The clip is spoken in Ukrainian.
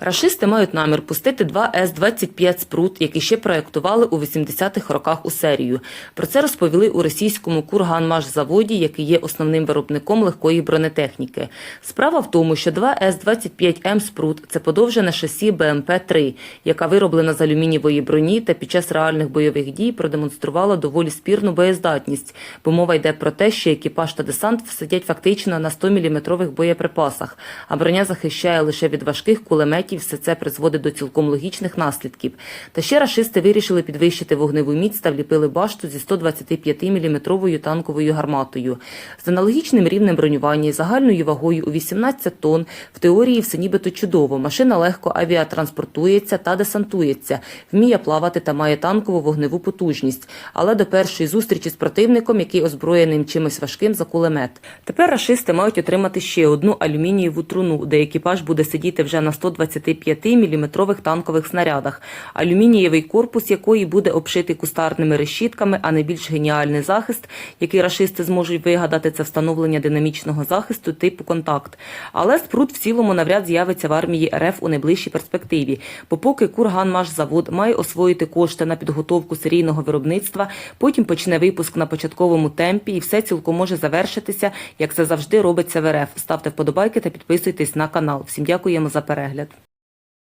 Рашисти мають намір пустити два С-25 спрут, які ще проєктували у 80-х роках у серію. Про це розповіли у російському Курганмашзаводі, який є основним виробником легкої бронетехніки. Справа в тому, що два С-25М спрут – це подовжене шасі БМП-3, яка вироблена з алюмінієвої броні та під час реальних бойових дій продемонструвала доволі спірну боєздатність, бо мова йде про те, що екіпаж та десант сидять фактично на 100-мм боєприпасах, а броня захищає лише від важких кулеметів, все це призводить до цілком логічних наслідків. Та ще рашисти вирішили підвищити вогневу міць та вліпили башту зі 125-мм танковою гарматою. З аналогічним рівнем бронювання і загальною вагою у 18 тонн в теорії все нібито чудово. Машина легко авіатранспортується та десантується, вміє плавати та має танкову вогневу потужність. Але до першої зустрічі з противником, який озброєним чимось важким за кулемет. Тепер рашисти мають отримати ще одну алюмінієву труну, де екіпаж буде сидіти вже на 125-мм танкових снарядах, алюмінієвий корпус якої буде обшитий кустарними решітками, а найбільш геніальний захист, який рашисти зможуть вигадати, це встановлення динамічного захисту типу контакт. Але спрут в цілому навряд з'явиться в армії РФ у найближчій перспективі. Бо поки Курганмашзавод має освоїти кошти на підготовку серійного виробництва, потім почне випуск на початковому темпі, і все цілком може завершитися, як це завжди робиться в РФ. Ставте вподобайки та підписуйтесь на канал. Всім дякуємо за перегляд.